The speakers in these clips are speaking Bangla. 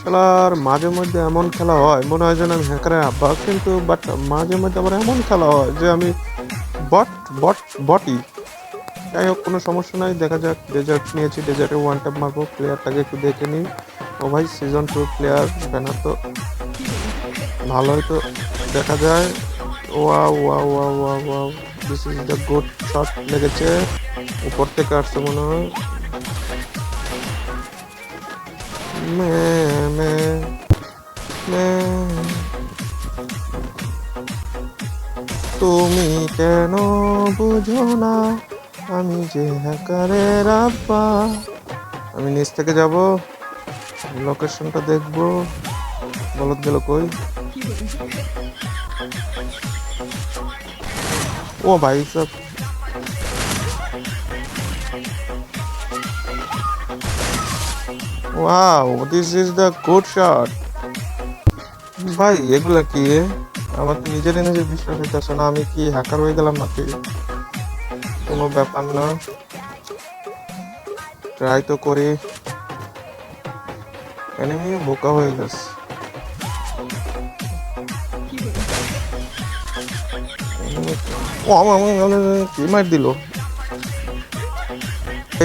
খেলার মাঝে মধ্যে এমন খেলা হয়, মনে হয় যেন আমি হ্যাকারের আব্বা কিন্তু বাট মাঝে মধ্যে আবার এমন খেলা হয় যে আমি বট বট বটই যাই হোক, কোনো সমস্যা নাই, দেখা যাক ডেজার্ট নিয়েছি ডেজার্টে ওয়ান ট্যাপ মারবো প্লেয়ারটাকে একটু দেখে নিই। ও ভাই সিজন টু প্লেয়ার ব্যানার তো ভালোই তো দেখা যায়। ওয়া ওয়া ওয়া ওয়া ওয়া this is the good shot লেগেছে। উপর থেকে আসছে মনে হয়। তুমি কেন বুঝো না? আমি যে হ্যাকারের আব্বা। আমি নিচ থেকে যাব। লোকেশনটা দেখব। বলদ গেল কই? ও ভাই সব wow this is the good shot ভাই, এগুলা কি? আমার তো নিজেরই নিজের বিশ্বাস হইতেছে না, আমি কি হ্যাকার হয়ে গেলাম নাকি? কোনো ব্যাপার না। ট্রাই তো করি। এনিমি বোকা হয়ে গেছে। ও আমার কি মার দিল?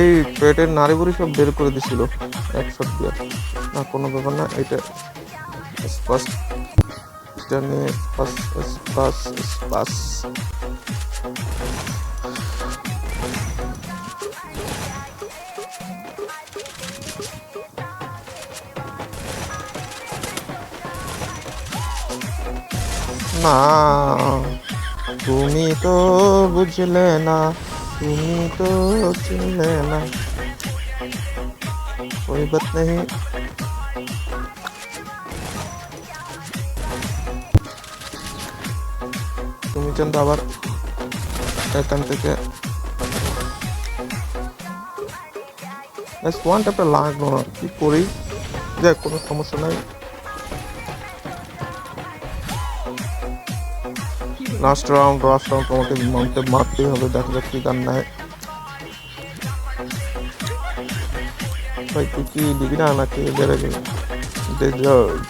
এই পেটের নাড়ি বুড়ি সব বের করে দিছিল, এক দিয়ে না, কোনো ব্যাপার না, এটা স্পাস, এটা নিয়ে না, তুমি তো বুঝলে না তুমি তো চিনলে না कोई बात नहीं তুমি কিন্তু আবার এখান থেকে ওয়ান ট্যাপটা লাগলো না কি করি দেখ কোনো সমস্যা নাই last round last round তোমাকে মানতে মারতেই হবে, দেখা যাক কি গান নেয় ভাই, তুই কি দিবি না নাকি? বেড়ে ডেজার্ট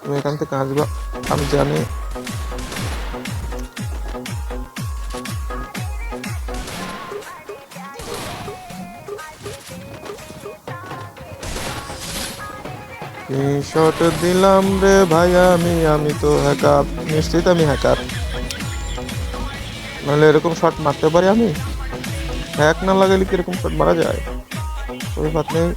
তুমি এখান থেকে আসবা আমি জানি। শট দিলাম রে ভাই? আমি আমি তো হ্যাকার নিশ্চিত আমি হ্যাকার নাহলে এরকম শট মারতে পারি আমি? হ্যাক না লাগালে কীরকম শট মারা যায়? ওই বাত নেই।